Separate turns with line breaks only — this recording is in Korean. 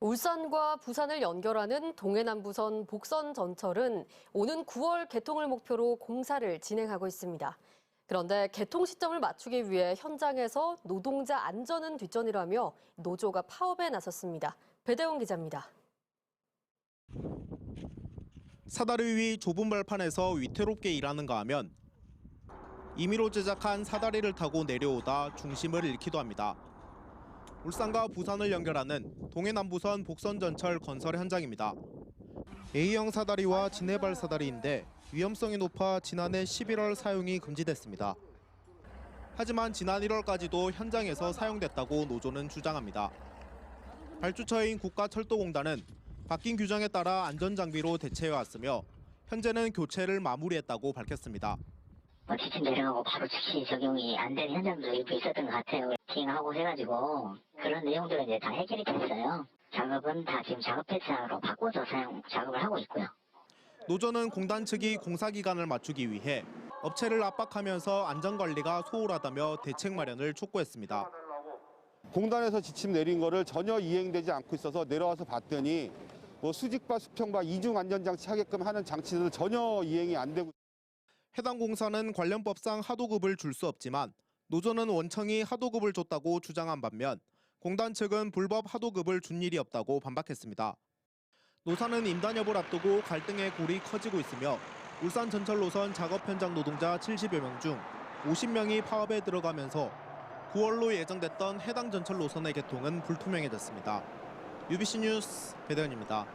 울산과 부산을 연결하는 동해남부선 복선 전철은 오는 9월 개통을 목표로 공사를 진행하고 있습니다. 그런데 개통 시점을 맞추기 위해 현장에서 노동자 안전은 뒷전이라며 노조가 파업에 나섰습니다. 배대원 기자입니다.
사다리 위 좁은 발판에서 위태롭게 일하는가 하면 임의로 제작한 사다리를 타고 내려오다 중심을 잃기도 합니다. 울산과 부산을 연결하는 동해남부선 복선전철 건설 현장입니다. A형 사다리와 진해발 사다리인데 위험성이 높아 지난해 11월 사용이 금지됐습니다. 하지만 지난 1월까지도 현장에서 사용됐다고 노조는 주장합니다. 발주처인 국가철도공단은 바뀐 규정에 따라 안전장비로 대체해 왔으며 현재는 교체를 마무리했다고 밝혔습니다.
뭐 지침 내려가고 바로 즉시 적용이 안 되는 현장도 일부 있었던 것 같아요. 킹하고 해가지고 그런 내용들은 이제 다 해결이 됐어요. 작업은 다 지금 작업 패스로 바꿔서 사용 작업을 하고 있고요.
노조는 공단 측이 공사 기간을 맞추기 위해 업체를 압박하면서 안전관리가 소홀하다며 대책 마련을 촉구했습니다.
공단에서 지침 내린 거를 전혀 이행되지 않고 있어서 내려와서 봤더니 뭐 수직바 수평바 이중 안전장치 하게끔 하는 장치들 전혀 이행이 안 되고
해당 공사는 관련법상 하도급을 줄 수 없지만 노조는 원청이 하도급을 줬다고 주장한 반면 공단 측은 불법 하도급을 준 일이 없다고 반박했습니다. 노사는 임단 여부를 앞두고 갈등의 골이 커지고 있으며 울산 전철 노선 작업 현장 노동자 70여 명 중 50명이 파업에 들어가면서 9월로 예정됐던 해당 전철 노선의 개통은 불투명해졌습니다. UBC 뉴스 배대현입니다.